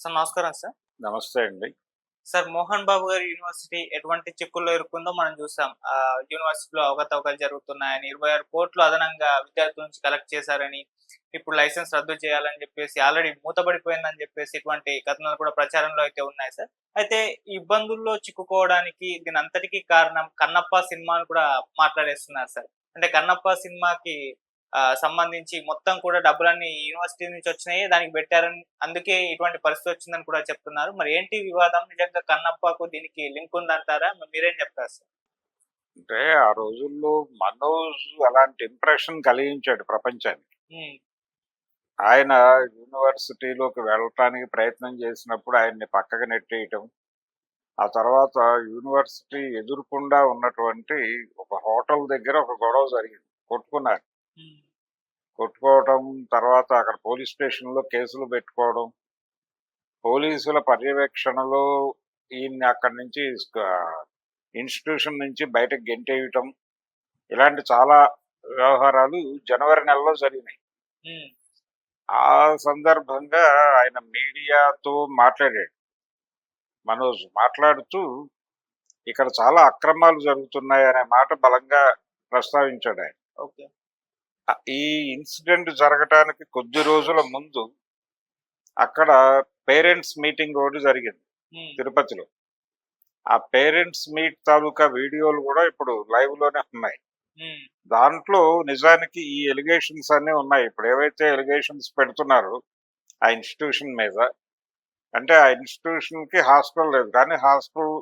Sir నమస్కారం sir. నమస్తే అండి. సార్ మోహన్ బాబు గారి యూనివర్సిటీ ఎటువంటి చిక్కుల్లో ఇరుక్కుందో మనం చూసాం. యూనివర్సిటీలో అవకతవకలు జరుగుతున్నాయని ఇరవై ఆరు కోట్లు అదనంగా విద్యార్థుల నుంచి కలెక్ట్ చేశారని ఇప్పుడు లైసెన్స్ రద్దు చేయాలని చెప్పేసి ఆల్రెడీ మూతపడిపోయిందని చెప్పేసి ఇటువంటి కథనాలు కూడా ప్రచారంలో అయితే ఉన్నాయి సార్. అయితే ఈ ఇబ్బందుల్లో చిక్కుకోవడానికి దీని అంతటికీ కారణం కన్నప్ప సినిమాను కూడా మాట్లాడేస్తున్నారు సార్. అంటే కన్నప్ప సినిమాకి సంబంధించి మొత్తం కూడా డబ్బులన్నీ యూనివర్సిటీ నుంచి వచ్చినాయి. దానికి పెట్టారని అందుకే ఇటువంటి పరిస్థితి వచ్చిందని కూడా చెప్తున్నారు. మరి ఏంటి వివాదం? నిజంగా కన్నప్పకు దీనికి లింక్ ఉందంటారా? మరి మీరేం చెప్తారు సార్? అంటే ఆ రోజుల్లో మనోజ్ అలాంటి ఇంప్రెషన్ కలిగించాడు ప్రపంచానికి. ఆయన యూనివర్సిటీలోకి వెళ్ళటానికి ప్రయత్నం చేసినప్పుడు ఆయన్ని పక్కకు నెట్టేయటం ఆ తర్వాత యూనివర్సిటీ ఎదురుకుండా ఉన్నటువంటి ఒక హోటల్ దగ్గర ఒక గొడవ జరిగింది. కొట్టుకున్నారు. కొట్టుకోవటం తర్వాత అక్కడ పోలీస్ స్టేషన్లో కేసులు పెట్టుకోవడం పోలీసుల పర్యవేక్షణలో ఈయన్ని అక్కడి నుంచి ఇన్స్టిట్యూషన్ నుంచి బయటకు గెంటేయటం ఇలాంటి చాలా వ్యవహారాలు జనవరి నెలలో జరిగినాయి. ఆ సందర్భంగా ఆయన మీడియాతో మాట్లాడాడు. మనోజ్ మాట్లాడుతూ ఇక్కడ చాలా అక్రమాలు జరుగుతున్నాయి అనే మాట బలంగా ప్రస్తావించాడు ఆయన. ఈ ఇన్సిడెంట్ జరగటానికి కొద్ది రోజుల ముందు అక్కడ పేరెంట్స్ మీటింగ్ ఒకటి జరిగింది తిరుపతిలో. ఆ పేరెంట్స్ మీట్ తాలూకా వీడియోలు కూడా ఇప్పుడు లైవ్లోనే ఉన్నాయి దాంట్లో నిజానికి ఈ ఎలిగేషన్స్ అన్నీ ఉన్నాయి. ఇప్పుడు ఏవైతే ఎలిగేషన్స్ పెడుతున్నారో ఆ ఇన్స్టిట్యూషన్ మీద అంటే ఆ ఇన్స్టిట్యూషన్కి హాస్టల్ లేదు. కానీ హాస్టల్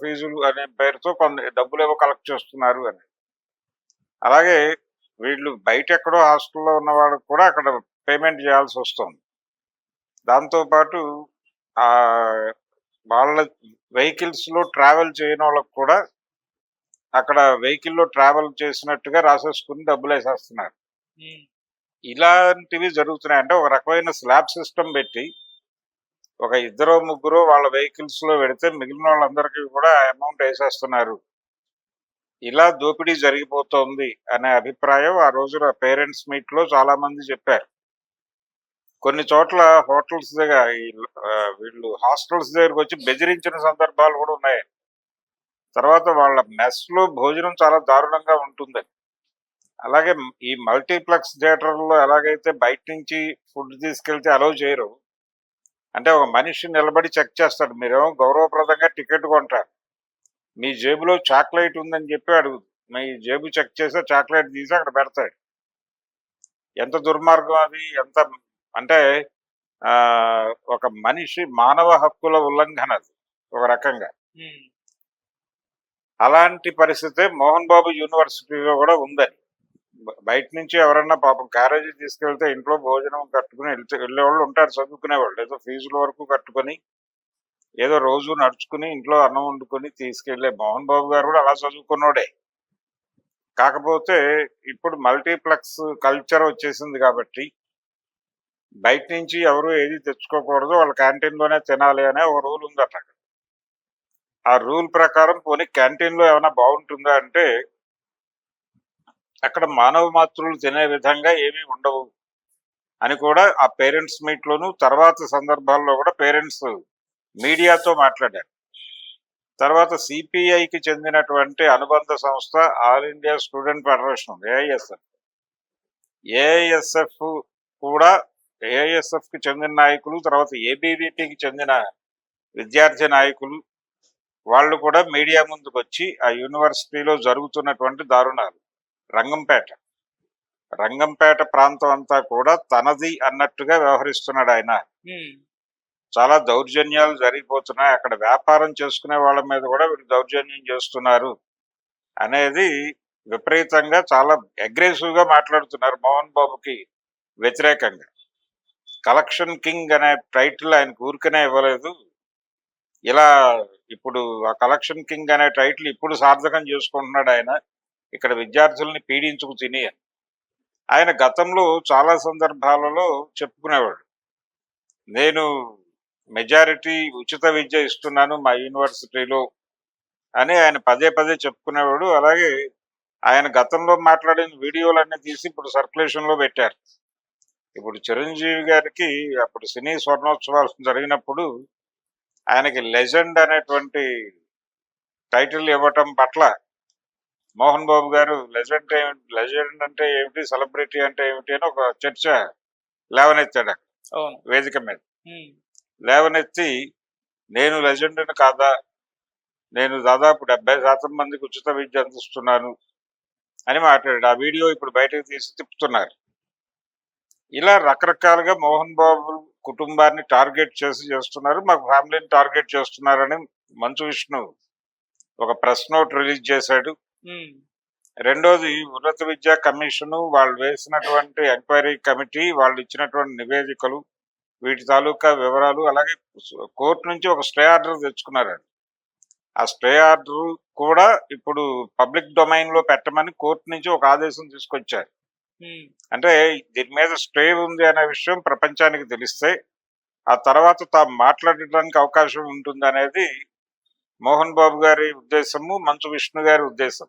ఫీజులు అనే పేరుతో కొన్ని డబ్బులు ఏవో కలెక్ట్ చేస్తున్నారు అని. అలాగే వీళ్ళు బయట ఎక్కడో హాస్టల్లో ఉన్న వాళ్ళకి కూడా అక్కడ పేమెంట్ చేయాల్సి వస్తుంది. దాంతోపాటు ఆ వాళ్ళ వెహికల్స్లో ట్రావెల్ చేయని వాళ్ళకి కూడా అక్కడ వెహికల్లో ట్రావెల్ చేసినట్టుగా రాసేసుకుని డబ్బులు వేసేస్తున్నారు. ఇలాంటివి జరుగుతున్నాయి. అంటే ఒక రకమైన స్లాబ్ సిస్టమ్ పెట్టి ఒక ఇద్దరు ముగ్గురు వాళ్ళ వెహికల్స్లో పెడితే మిగిలిన వాళ్ళందరికీ కూడా అమౌంట్ వేసేస్తున్నారు. ఇలా దోపిడీ జరిగిపోతోంది అనే అభిప్రాయం ఆ రోజున పేరెంట్స్ మీట్లో చాలా మంది చెప్పారు. కొన్ని చోట్ల హోటల్స్ దగ్గర వీళ్ళు హాస్టల్స్ దగ్గరకు వచ్చి బెదిరించిన సందర్భాలు కూడా ఉన్నాయి. తర్వాత వాళ్ళ మెస్లో భోజనం చాలా దారుణంగా ఉంటుంది. అలాగే ఈ మల్టీప్లెక్స్ థియేటర్లో ఎలాగైతే బయట నుంచి ఫుడ్ తీసుకెళ్తే అలౌ చేయరు. అంటే ఒక మనిషి నిలబడి చెక్ చేస్తాడు. మీరేమో గౌరవప్రదంగా టికెట్ కొంటారు. మీ జేబులో చాక్లెట్ ఉందని చెప్పి అడుగు. మీ జేబు చెక్ చేస్తే చాక్లెట్ తీసి అక్కడ పెడతాడు. ఎంత దుర్మార్గం అది ఎంత అంటే ఆ, ఒక మనిషి మానవ హక్కుల ఉల్లంఘన అది ఒక రకంగా. అలాంటి పరిస్థితి మోహన్ బాబు యూనివర్సిటీలో కూడా ఉందని. బయట నుంచి ఎవరన్నా పాపం క్యారేజీ తీసుకెళ్తే ఇంట్లో భోజనం కట్టుకుని వెళ్తే వెళ్ళేవాళ్ళు ఉంటారు చదువుకునే వాళ్ళు ఏదో ఫీజుల వరకు కట్టుకొని ఏదో రోజు నడుచుకుని ఇంట్లో అన్నం వండుకొని తీసుకెళ్ళే మోహన్ బాబు గారు కూడా అలా చదువుకున్నోడే. కాకపోతే ఇప్పుడు మల్టీప్లెక్స్ కల్చర్ వచ్చేసింది కాబట్టి బయట నుంచి ఎవరు ఏది తెచ్చుకోకూడదు వాళ్ళ క్యాంటీన్లోనే తినాలి అనే ఒక రూల్ ఉంది అట్లా ఆ రూల్ ప్రకారం పోనీ క్యాంటీన్లో ఏమైనా బాగుంటుందా అంటే అక్కడ మానవ మాతృలు తినే విధంగా ఏమీ ఉండవు అని కూడా ఆ పేరెంట్స్ మీట్ లోను తర్వాత సందర్భాల్లో కూడా పేరెంట్స్ మీడియాతో మాట్లాడారు. తర్వాత సిపిఐకి చెందినటువంటి అనుబంధ సంస్థ All India Student Federation AISF. AISF కూడా ఏఐఎస్ఎఫ్కి చెందిన నాయకులు తర్వాత ఏబీవీపీకి చెందిన విద్యార్థి నాయకులు వాళ్ళు కూడా మీడియా ముందుకు వచ్చి ఆ యూనివర్సిటీలో జరుగుతున్నటువంటి దారుణాలు. రంగంపేట. రంగంపేట ప్రాంతం అంతా కూడా తనది అన్నట్టుగా వ్యవహరిస్తున్నాడు ఆయన. చాలా దౌర్జన్యాలు జరిగిపోతున్నాయి. అక్కడ వ్యాపారం చేసుకునే వాళ్ళ మీద కూడా వీళ్ళు దౌర్జన్యం చేస్తున్నారు అనేది విపరీతంగా చాలా అగ్రెసివ్గా మాట్లాడుతున్నారు మోహన్ బాబుకి వ్యతిరేకంగా. కలెక్షన్ కింగ్ అనే టైటిల్ ఆయన ఊరికనే ఇవ్వలేదు. ఇలా ఇప్పుడు ఆ కలెక్షన్ కింగ్ అనే టైటిల్ ఇప్పుడు సార్థకం చేసుకుంటున్నాడు ఆయన. ఇక్కడ విద్యార్థుల్ని పీడించుకు తిని ఆయన గతంలో చాలా సందర్భాలలో చెప్పుకునేవాడు. నేను మెజారిటీ ఉచిత విద్య ఇస్తున్నాను మా యూనివర్సిటీలో అని ఆయన పదే పదే చెప్పుకునేవాడు. అలాగే ఆయన గతంలో మాట్లాడిన వీడియోలన్నీ తీసి ఇప్పుడు సర్క్యులేషన్లో పెట్టారు. ఇప్పుడు చిరంజీవి గారికి అప్పుడు సినీ స్వర్ణోత్సవాలు జరిగినప్పుడు ఆయనకి లెజెండ్ అనేటువంటి టైటిల్ ఇవ్వటం పట్ల మోహన్ బాబు గారు లెజెండ్ లెజెండ్ అంటే ఏమిటి సెలబ్రిటీ అంటే ఏమిటి అని ఒక చర్చ లేవనెత్తాడు వేదిక మీద. లేవనెత్తి నేను లెజెండ్ని కాదా? నేను దాదాపు డెబ్బై శాతం మందికి ఉచిత విద్య అందిస్తున్నాను అని మాట్లాడాడు. ఆ వీడియో ఇప్పుడు బయటకు తీసి తిప్పుతున్నారు. ఇలా రకరకాలుగా మోహన్ బాబు కుటుంబాన్ని టార్గెట్ చేసి చేస్తున్నారు. మాకు ఫ్యామిలీని టార్గెట్ చేస్తున్నారని మంచు విష్ణు ఒక ప్రెస్ నోట్ రిలీజ్ చేశాడు. రెండోది ఉన్నత విద్యా కమిషను వాళ్ళు వేసినటువంటి ఎంక్వైరీ కమిటీ వాళ్ళు ఇచ్చినటువంటి నివేదికలు వీటి తాలూకా వివరాలు అలాగే కోర్టు నుంచి ఒక స్టే ఆర్డర్ తెచ్చుకున్నారండి. ఆ స్టే ఆర్డర్ కూడా ఇప్పుడు పబ్లిక్ డొమైన్లో పెట్టమని కోర్టు నుంచి ఒక ఆదేశం తీసుకొచ్చారు. అంటే దీని మీద స్టే ఉంది అనే విషయం ప్రపంచానికి తెలిస్తే ఆ తర్వాత తాము మాట్లాడడానికి అవకాశం ఉంటుంది అనేది మోహన్ బాబు గారి ఉద్దేశము మంచు విష్ణు గారి ఉద్దేశం.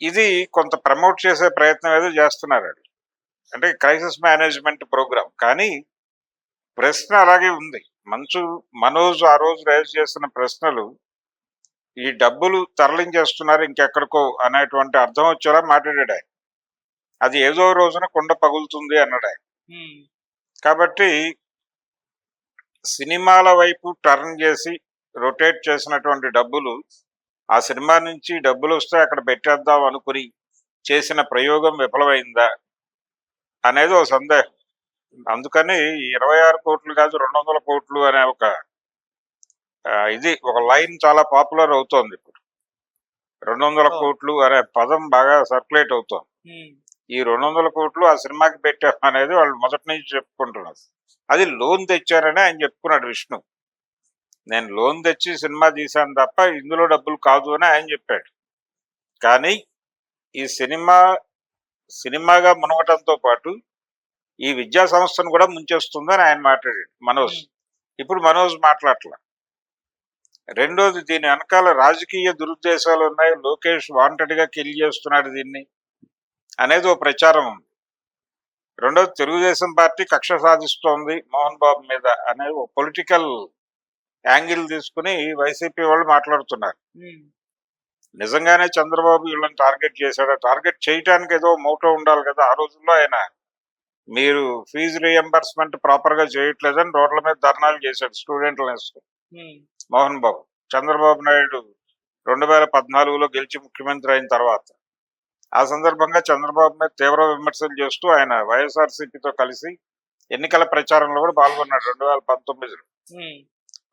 ఇది కొంత ప్రమోట్ చేసే ప్రయత్నం ఏదో చేస్తున్నారు అంటే క్రైసిస్ మేనేజ్మెంట్ ప్రోగ్రామ్ కానీ ప్రశ్న అలాగే ఉంది. మంచు మనోజ్ ఆ రోజు రైజ్ చేసిన ప్రశ్నలు ఈ డబ్బులు తరలించేస్తున్నారు ఇంకెక్కడికో అనేటువంటి అర్థం వచ్చేలా మాట్లాడాడు ఆయన. అది ఏదో రోజున కుండ పగులుతుంది అన్నాడు ఆయన. కాబట్టి సినిమాల వైపు టర్న్ చేసి రొటేట్ చేసినటువంటి డబ్బులు ఆ సినిమా నుంచి డబ్బులు వస్తే అక్కడ పెట్టేద్దాం అనుకుని చేసిన ప్రయోగం విఫలమైందా అనేది ఒక సందేహం. అందుకని ఇరవై ఆరు కోట్లు కాదు రెండు వందల కోట్లు అనే ఒక ఇది ఒక లైన్ చాలా పాపులర్ అవుతోంది ఇప్పుడు. రెండు వందల. కోట్లు అనే పదం బాగా సర్క్యులేట్ అవుతోంది. ఈ రెండు వందల కోట్లు ఆ సినిమాకి పెట్టాం అనేది వాళ్ళు మొదటి నుంచి చెప్పుకుంటున్నారు. అది లోన్ తెచ్చారని ఆయన చెప్పుకున్నాడు విష్ణు. నేను లోన్ తెచ్చి సినిమా తీశాను తప్ప ఇందులో డబ్బులు కాదు అని ఆయన చెప్పాడు. కానీ ఈ సినిమా సినిమాగా మునగటంతో పాటు ఈ విద్యా సంస్థను కూడా ముంచేస్తుందని ఆయన మాట్లాడాడు మనోజ్. ఇప్పుడు మనోజ్ మాట్లాడట్ల. రెండోది దీని వెనకాల రాజకీయ దురుద్దేశాలు ఉన్నాయి. లోకేష్ వాంటెడ్గా కిల్ చేస్తున్నాడు దీన్ని అనేది ఓ ప్రచారం ఉంది. రెండోది తెలుగుదేశం పార్టీ కక్ష సాధిస్తోంది మోహన్ బాబు మీద అనే ఓ పొలిటికల్ యాంగిల్ తీసుకుని వైసీపీ వాళ్ళు మాట్లాడుతున్నారు. నిజంగానే చంద్రబాబు వీళ్ళని టార్గెట్ చేశాడు? టార్గెట్ చేయటానికి ఏదో మోటో ఉండాలి కదా. ఆ రోజుల్లో ఆయన మీరు ఫీజు రియంబర్స్మెంట్ ప్రాపర్గా చేయట్లేదని రోడ్ల మీద ధర్నాలు చేశాడు ఉమ్, మోహన్ బాబు. చంద్రబాబు నాయుడు రెండు వేల పద్నాలుగులో గెలిచి ముఖ్యమంత్రి అయిన తర్వాత ఆ సందర్భంగా చంద్రబాబు మీద తీవ్ర విమర్శలు చేస్తూ ఆయన వైఎస్ఆర్సీపీతో కలిసి ఎన్నికల ప్రచారంలో కూడా పాల్గొన్నాడు రెండు వేల పంతొమ్మిదిలో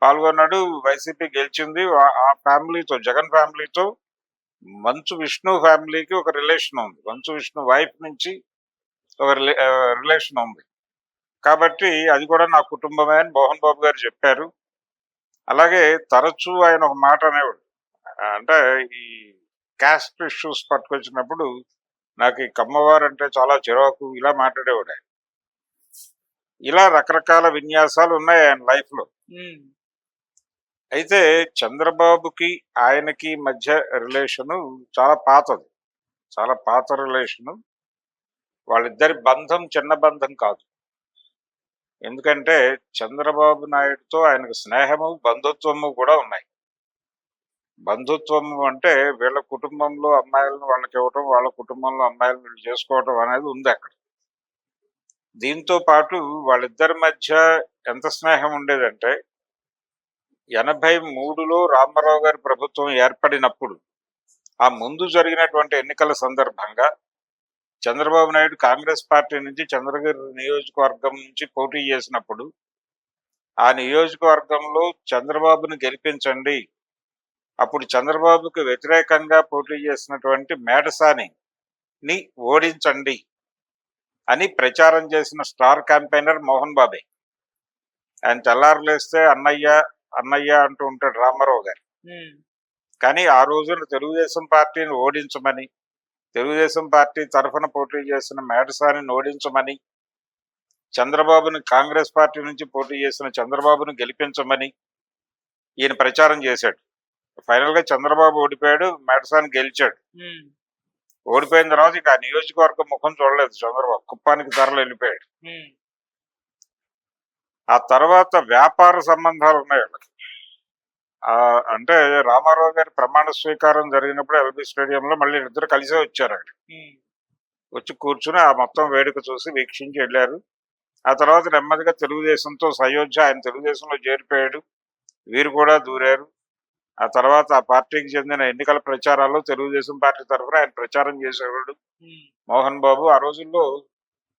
పాల్గొన్నాడు వైసీపీ గెలిచింది. ఆ- ఆ ఫ్యామిలీతో జగన్ ఫ్యామిలీతో మంచు విష్ణు ఫ్యామిలీకి ఒక రిలేషన్ ఉంది. మంచు విష్ణు వైఫ్ నుంచి ఒక రిలేషన్ ఉంది. కాబట్టి అది కూడా నా కుటుంబమే అని మోహన్ బాబు గారు చెప్పారు. అలాగే తరచూ ఆయన ఒక మాట అనేవాడు. అంటే ఈ క్యాస్ట్ ఇష్యూస్ పట్టుకొచ్చినప్పుడు నాకు ఈ కమ్మవారు అంటే చాలా చిరాకు ఇలా మాట్లాడేవాడు ఆయన. ఇలా రకరకాల విన్యాసాలు ఉన్నాయి ఆయన లైఫ్లో ఉమ్, అయితే చంద్రబాబుకి ఆయనకి మధ్య రిలేషను చాలా పాతది. చాలా పాత రిలేషను వాళ్ళిద్దరి బంధం చిన్న బంధం కాదు. ఎందుకంటే చంద్రబాబు నాయుడుతో ఆయనకు స్నేహము బంధుత్వము కూడా ఉన్నాయి. బంధుత్వము అంటే వీళ్ళ కుటుంబంలో అమ్మాయిలను వాళ్ళకి ఇవ్వటం వాళ్ళ కుటుంబంలో అమ్మాయిలను వీళ్ళు చేసుకోవటం అనేది ఉంది అక్కడ. దీంతో పాటు వాళ్ళిద్దరి మధ్య ఎంత స్నేహం ఉండేదంటే ఎనభై మూడులో రామారావు గారి ప్రభుత్వం ఏర్పడినప్పుడు ఆ ముందు జరిగినటువంటి ఎన్నికల సందర్భంగా చంద్రబాబు నాయుడు కాంగ్రెస్ పార్టీ నుంచి చంద్రగిరి నియోజకవర్గం నుంచి పోటీ చేసినప్పుడు ఆ నియోజకవర్గంలో చంద్రబాబును గెలిపించండి. అప్పుడు చంద్రబాబుకు వ్యతిరేకంగా పోటీ చేసినటువంటి మేడసాని ని ఓడించండి అని ప్రచారం చేసిన స్టార్ క్యాంపెయినర్ మోహన్ బాబే. ఆయన తెల్లారులేస్తే అన్నయ్య అన్నయ్య అంటూ ఉంటాడు రామారావు గారు. కానీ ఆ రోజున తెలుగుదేశం పార్టీని ఓడించమని తెలుగుదేశం పార్టీ తరఫున పోటీ చేసిన మేడసాని ఓడించమని చంద్రబాబుని కాంగ్రెస్ పార్టీ నుంచి పోటీ చేసిన చంద్రబాబును గెలిపించమని ఈయన ప్రచారం చేశాడు. ఫైనల్గా చంద్రబాబు ఓడిపోయాడు మేడసాని గెలిచాడు. ఓడిపోయిన తర్వాత ఇక ఆ నియోజకవర్గం ముఖం చూడలేదు చంద్రబాబు కుప్పానికి ధరలు వెళ్ళిపోయాడు ఆ తర్వాత వ్యాపార సంబంధాలు ఉన్నాయి వాళ్ళకి అంటే రామారావు గారి ప్రమాణ స్వీకారం జరిగినప్పుడు ఎల్బీ స్టేడియంలో మళ్ళీ ఇద్దరు కలిసే వచ్చారు అక్కడ. వచ్చి కూర్చుని ఆ మొత్తం వేడుక చూసి వీక్షించి వెళ్ళారు. ఆ తర్వాత నెమ్మదిగా తెలుగుదేశంతో సయోధ్య ఆయన తెలుగుదేశంలో చేరిపోయాడు. వీరు కూడా దూరారు. ఆ తర్వాత ఆ పార్టీకి చెందిన ఎన్నికల ప్రచారాల్లో తెలుగుదేశం పార్టీ తరఫున ఆయన ప్రచారం చేసేవాడు మోహన్ బాబు. ఆ రోజుల్లో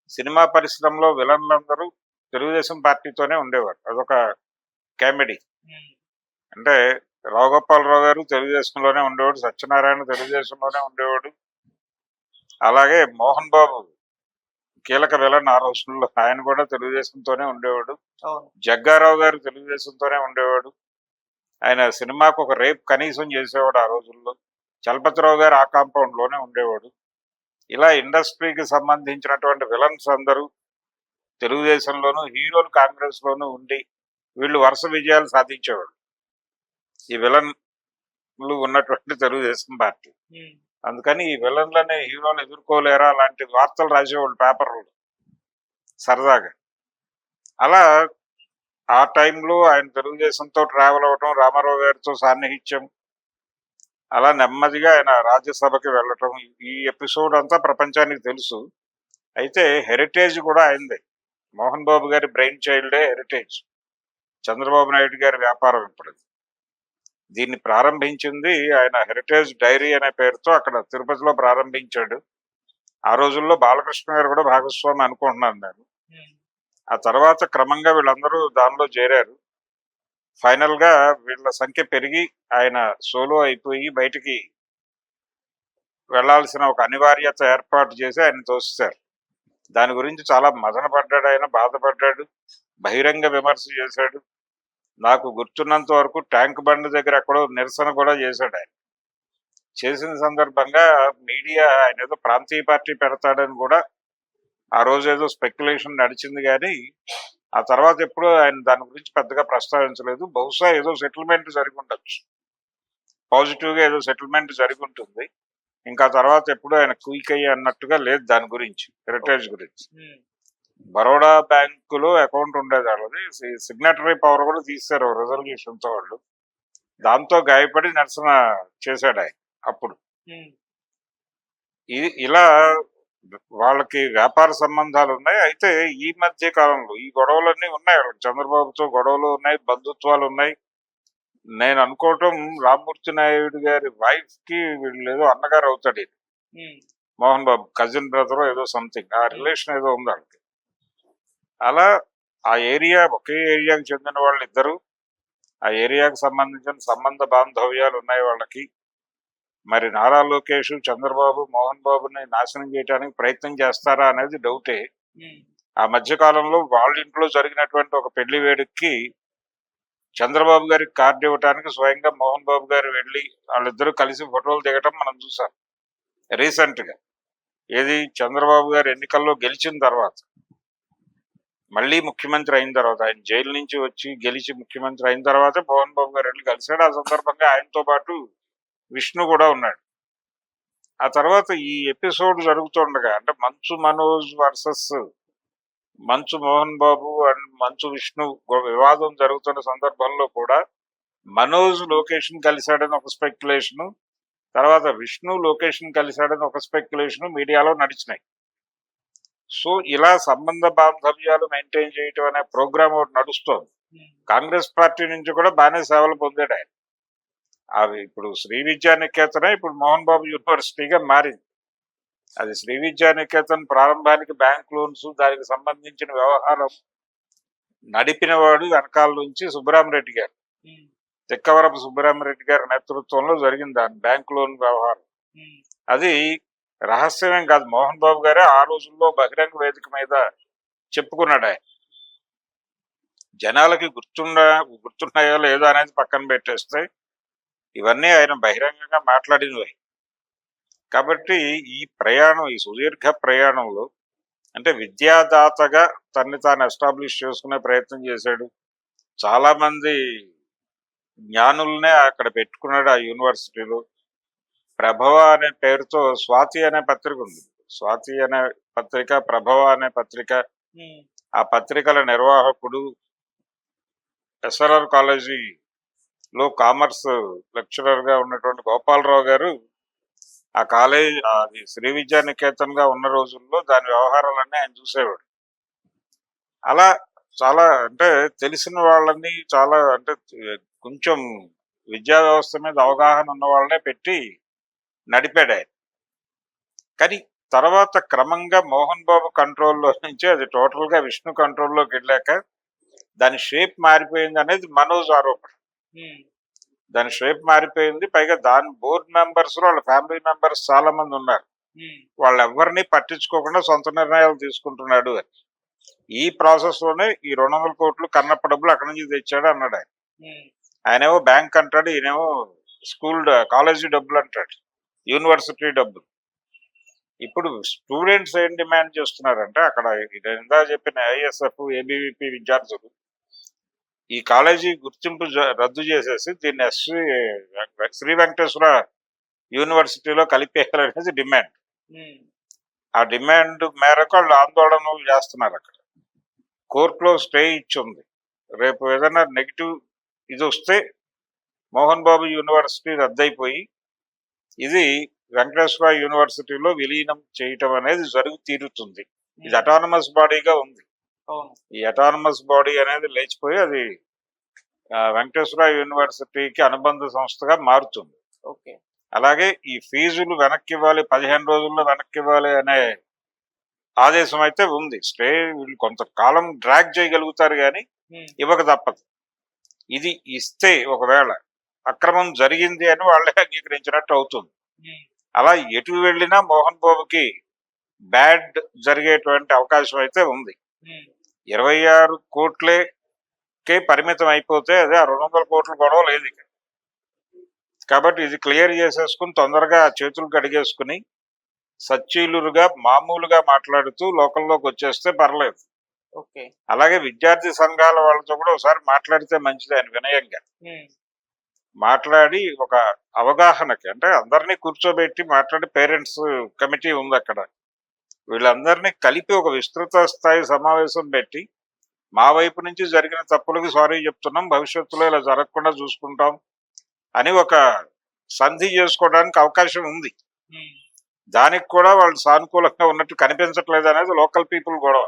సినిమా పరిశ్రమలో విలన్లందరూ తెలుగుదేశం పార్టీతోనే ఉండేవారు. అదొక కామెడీ. అంటే రావుగోపాలరావు గారు తెలుగుదేశంలోనే ఉండేవాడు సత్యనారాయణ తెలుగుదేశంలోనే ఉండేవాడు. అలాగే మోహన్ బాబు కీలక విలన్ ఆ రోజుల్లో ఆయన కూడా తెలుగుదేశంతోనే ఉండేవాడు. జగ్గారావు గారు తెలుగుదేశంతోనే ఉండేవాడు. ఆయన సినిమాకు ఒక రేప్ కనీసం చేసేవాడు ఆ రోజుల్లో. చలపతిరావు గారు ఆ కాంపౌండ్లోనే ఉండేవాడు. ఇలా ఇండస్ట్రీకి సంబంధించినటువంటి విలన్స్ అందరూ తెలుగుదేశంలోను హీరోలు కాంగ్రెస్ లోను ఉండి వీళ్ళు వరుస విజయాలు సాధించేవాడు ఈ విలన్లు ఉన్నటువంటి తెలుగుదేశం పార్టీ. అందుకని ఈ విలన్లనే హీరోలు ఎదుర్కోలేరా? అలాంటి వార్తలు రాసేవాళ్ళు పేపర్లు సరదాగా. అలా ఆ టైంలో ఆయన తెలుగుదేశంతో ట్రావెల్ అవ్వటం రామారావు గారితో సాన్నిహిత్యం అలా నెమ్మదిగా ఆయన రాజ్యసభకి వెళ్ళటం ఈ ఎపిసోడ్ అంతా ప్రపంచానికి తెలుసు. అయితే హెరిటేజ్ కూడా అయింది మోహన్ బాబు గారి బ్రెయిన్ చైల్డే హెరిటేజ్. చంద్రబాబు నాయుడు గారి వ్యాపారం ఇప్పుడు. దీన్ని ప్రారంభించింది ఆయన హెరిటేజ్ డైరీ అనే పేరుతో అక్కడ తిరుపతిలో ప్రారంభించాడు. ఆ రోజుల్లో బాలకృష్ణ గారు కూడా భాగస్వామి అనుకుంటున్నాను నేను. ఆ తర్వాత క్రమంగా వీళ్ళందరూ దానిలో చేరారు. ఫైనల్గా వీళ్ళ సంఖ్య పెరిగి ఆయన సోలో అయిపోయి బయటికి వెళ్ళాల్సిన ఒక అనివార్యత ఏర్పాటు చేసి ఆయన తోస్తారు దాని గురించి చాలా మదన పడ్డాడు ఆయన బాధపడ్డాడు బహిరంగ విమర్శ చేశాడు. నాకు గుర్తున్నంత వరకు ట్యాంక్ బండ్ దగ్గర ఎక్కడో నిరసన కూడా చేశాడు ఆయన. చేసిన సందర్భంగా మీడియా ఆయన ఏదో ప్రాంతీయ పార్టీ పెడతాడని కూడా ఆ రోజు ఏదో స్పెక్యులేషన్ నడిచింది కానీ ఆ తర్వాత ఎప్పుడు ఆయన దాని గురించి పెద్దగా ప్రస్తావించలేదు. బహుశా ఏదో సెటిల్మెంట్ జరిగి ఉండొచ్చు పాజిటివ్గా ఏదో సెటిల్మెంట్ జరిగి ఉంటుంది ఇంకా తర్వాత ఎప్పుడు ఆయన క్విక్ అయ్యి అన్నట్టుగా లేదు దాని గురించి హెరిటేజ్ గురించి. బరోడా బ్యాంకులో అకౌంట్ ఉండేది వాళ్ళది. సిగ్నటరీ పవర్ కూడా తీశారు రిజల్యూషన్తో వాళ్ళు. దాంతో గాయపడి నిరసన చేశాడు ఆయన అప్పుడు. ఇలా వాళ్ళకి వ్యాపార సంబంధాలు ఉన్నాయి. అయితే ఈ మధ్య కాలంలో ఈ గొడవలన్నీ ఉన్నాయి. వాళ్ళకి చంద్రబాబుతో గొడవలు ఉన్నాయి బంధుత్వాలు ఉన్నాయి. నేను అనుకోవటం రామ్మూర్తి నాయుడు గారి వైఫ్కి వీళ్ళు ఏదో అన్నగారు అవుతాడు మోహన్ బాబు కజిన్ బ్రదర్ ఏదో సంథింగ్. ఆ రిలేషన్ ఏదో ఉంది వాళ్ళకి. అలా ఆ ఏరియా ఒకే ఏరియాకి చెందిన వాళ్ళు ఇద్దరు ఆ ఏరియాకి సంబంధించిన సంబంధ బాంధవ్యాలు ఉన్నాయి వాళ్ళకి. మరి నారా లోకేష్ చంద్రబాబు మోహన్ బాబుని నాశనం చేయడానికి ప్రయత్నం చేస్తారా అనేది డౌటే. ఆ మధ్య కాలంలో వాళ్ళ ఇంట్లో జరిగినటువంటి ఒక పెళ్ళి వేడుకకి చంద్రబాబు గారికి కార్డు ఇవ్వడానికి స్వయంగా మోహన్ బాబు గారు వెళ్ళి వాళ్ళిద్దరూ కలిసి ఫోటోలు దిగటం మనం చూసాం. రీసెంట్గా ఏది? చంద్రబాబు గారు ఎన్నికల్లో గెలిచిన తర్వాత. మళ్ళీ ముఖ్యమంత్రి అయిన తర్వాత ఆయన జైలు నుంచి వచ్చి గెలిచి ముఖ్యమంత్రి అయిన తర్వాత మోహన్ బాబు గారు వెళ్ళి కలిశాడు. ఆ సందర్భంగా ఆయనతో పాటు విష్ణు కూడా ఉన్నాడు. ఆ తర్వాత ఈ ఎపిసోడ్ జరుగుతుండగా అంటే మంచు మనోజ్ వర్సెస్ మంచు మోహన్ బాబు అండ్ మంచు విష్ణు వివాదం జరుగుతున్న సందర్భంలో కూడా మనోజ్ లొకేషన్ కలిశాడని ఒక స్పెక్యులేషన్ తర్వాత విష్ణు లొకేషన్ కలిశాడని ఒక స్పెక్యులేషన్ మీడియాలో నడిచినాయి. సో ఇలా సంబంధ బాంధవ్యాలు మెయింటైన్ చేయటం అనే ప్రోగ్రామ్ ఒకటి నడుస్తోంది. కాంగ్రెస్ పార్టీ నుంచి కూడా బాగానే సేవలు పొందాడు ఆయన. అవి ఇప్పుడు శ్రీ విద్యా నికేతనే ఇప్పుడు మోహన్ బాబు యూనివర్సిటీగా మారింది. అది శ్రీ విద్యా నికేతన్ ప్రారంభానికి బ్యాంక్ లోన్స్ దానికి సంబంధించిన వ్యవహారం నడిపిన వాడు వెనకాల నుంచి సుబ్బరామరెడ్డి గారు. తిక్కవరపు సుబ్బరామరెడ్డి గారి నేతృత్వంలో జరిగింది దాని బ్యాంక్ లోన్ వ్యవహారం. అది రహస్యమేం కాదు. మోహన్ బాబు గారే ఆ రోజుల్లో బహిరంగ వేదిక మీద చెప్పుకున్నాడు ఆయన. జనాలకి గుర్తుండ గుర్తున్నాయో లేదో అనేది పక్కన పెట్టేస్తే ఇవన్నీ ఆయన బహిరంగంగా మాట్లాడినవి కాబట్టి ఈ ప్రయాణం ఈ సుదీర్ఘ ప్రయాణంలో అంటే విద్యాదాతగా తన్ని తాను ఎస్టాబ్లిష్ చేసుకునే ప్రయత్నం చేశాడు. చాలా మంది జ్ఞానుల్నే అక్కడ పెట్టుకున్నాడు ఆ యూనివర్సిటీలో. ప్రభవ అనే పేరుతో స్వాతి అనే పత్రిక ఉంది. స్వాతి అనే పత్రిక ప్రభవ అనే పత్రిక ఆ పత్రికల నిర్వాహకుడు ఎస్ఆర్ఆర్ కాలేజీలో కామర్స్ లెక్చరర్గా ఉన్నటువంటి గోపాలరావు గారు ఆ కాలేజ్ అది శ్రీ విద్యా నికేతన్గా ఉన్న రోజుల్లో దాని వ్యవహారాలన్నీ ఆయన చూసేవాడు. అలా చాలా అంటే తెలిసిన వాళ్ళని చాలా అంటే కొంచెం విద్యా వ్యవస్థ మీద అవగాహన ఉన్న వాళ్ళనే పెట్టి నడిపాడు ఆయన కానీ తర్వాత క్రమంగా మోహన్ బాబు కంట్రోల్లో నుంచి అది టోటల్గా విష్ణు కంట్రోల్లోకి వెళ్ళాక దాని షేప్ మారిపోయింది అనేది మనోజ్ ఆరోపణ. దాని షేప్ మారిపోయింది. పైగా దాని బోర్డు మెంబర్స్ వాళ్ళ ఫ్యామిలీ మెంబర్స్ చాలా మంది ఉన్నారు. వాళ్ళు ఎవరిని పట్టించుకోకుండా సొంత నిర్ణయాలు తీసుకుంటున్నాడు అని. ఈ ప్రాసెస్లోనే ఈ రెండు వందల కోట్లు కన్నప్ప డబ్బులు అక్కడి నుంచి తెచ్చాడు అన్నాడు ఆయన ఆయనేమో బ్యాంక్ అంటాడు ఈయనేమో స్కూల్ కాలేజీ డబ్బులు అంటాడు. యూనివర్సిటీ డబ్బులు. ఇప్పుడు స్టూడెంట్స్ ఏం డిమాండ్ చేస్తున్నారంటే అక్కడ ఇది చెప్పిన ఐఎస్ఎఫ్ ఏబివిపి విద్యార్థులు ఈ కాలేజీ గుర్తింపు రద్దు చేసేసి దీన్ని ఎస్వి శ్రీ వెంకటేశ్వర యూనివర్సిటీలో కలిపేయాలనేది డిమాండ్. ఆ డిమాండ్ మేరకు వాళ్ళు ఆందోళనలు చేస్తున్నారు అక్కడ. కోర్టులో స్టే ఇచ్చి ఉంది రేపు ఏదైనా నెగిటివ్ ఇది వస్తే మోహన్ బాబు యూనివర్సిటీ రద్దయిపోయి ఇది వెంకటేశ్వర యూనివర్సిటీలో విలీనం చేయటం అనేది జరుగు తీరుతుంది. ఇది అటానమస్ బాడీగా ఉంది. ఈ అటానమస్ బాడీ అనేది లేచిపోయి అది వెంకటేశ్వర యూనివర్సిటీకి అనుబంధ సంస్థగా మారుతుంది. ఓకే. అలాగే ఈ ఫీజులు వెనక్కి ఇవ్వాలి పదిహేను రోజుల్లో వెనక్కి ఇవ్వాలి అనే ఆదేశం అయితే ఉంది. స్టే వీళ్ళు కొంతకాలం డ్రాగ్ చేయగలుగుతారు కానీ ఉమ్, ఇవ్వక తప్పదు. ఇది ఇస్తే ఒకవేళ అక్రమం జరిగింది అని వాళ్ళే అంగీకరించినట్టు అవుతుంది. అలా ఎటు వెళ్ళినా మోహన్ బాబుకి బ్యాడ్ జరిగేటువంటి అవకాశం అయితే ఉంది. ఇరవై ఆరు కోట్లకే పరిమితం అయిపోతే అదే ఆ రెండు వందల కోట్ల గొడవ లేదు ఇక. కాబట్టి ఇది క్లియర్ చేసేసుకుని తొందరగా చేతులు కడిగేసుకుని సచ్చీలుగా మామూలుగా మాట్లాడుతూ లోకల్లోకి వచ్చేస్తే పర్లేదు. అలాగే విద్యార్థి సంఘాల వాళ్ళతో కూడా ఒకసారి మాట్లాడితే మంచిది ఆయన వినయంగా. మాట్లాడి ఒక అవగాహనకి అంటే అందరినీ కూర్చోబెట్టి మాట్లాడి పేరెంట్స్ కమిటీ ఉంది అక్కడ. వీళ్ళందరినీ కలిపి ఒక విస్తృత స్థాయి సమావేశం పెట్టి మా వైపు నుంచి జరిగిన తప్పులకి సారీ చెప్తున్నాం భవిష్యత్తులో ఇలా జరగకుండా చూసుకుంటాం అని ఒక సంధి చేసుకోవడానికి అవకాశం ఉంది. దానికి కూడా వాళ్ళు సానుకూలంగా ఉన్నట్టు కనిపించట్లేదు అనేది లోకల్ పీపుల్ గొడవ.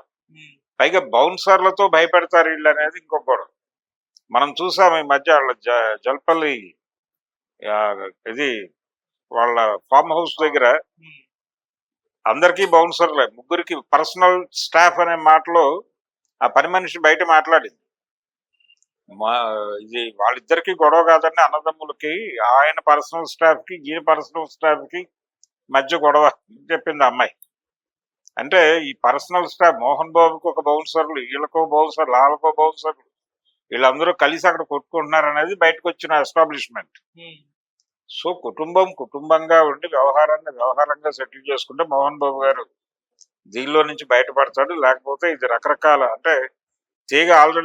పైగా బౌన్సర్లతో భయపెడతారు వీళ్ళు అనేది ఇంకొక గొడవ. మనం చూసాం ఈ మధ్య వాళ్ళ జ- జల్పల్లి ఇది వాళ్ళ ఫామ్ హౌస్ దగ్గర అందరికీ బౌన్సర్లే. ముగ్గురికి పర్సనల్ స్టాఫ్ అనే మాటలో ఆ పని మనిషి బయట మాట్లాడింది. మా ఇది వాళ్ళిద్దరికి గొడవ కాదండి అన్నదమ్ములకి ఆయన పర్సనల్ స్టాఫ్కి ఈయన పర్సనల్ స్టాఫ్కి మధ్య గొడవ అని చెప్పింది ఆ అమ్మాయి. అంటే ఈ పర్సనల్ స్టాఫ్ మోహన్ బాబుకి ఒక బౌన్సర్లు వీళ్ళకో బౌన్సర్లు వాళ్ళకో బౌన్సర్లు. వీళ్ళందరూ కలిసి అక్కడ కొట్టుకుంటున్నారు అనేది బయటకు వచ్చిన ఎస్టాబ్లిష్మెంట్ ఉమ్, సో కుటుంబం కుటుంబంగా ఉండి వ్యవహారాన్ని వ్యవహారంగా సెటిల్ చేసుకుంటే మోహన్ బాబు గారు దీనిలో నుంచి బయటపడతాడు. లేకపోతే ఇది రకరకాల అంటే తీగ ఆల్రెడీ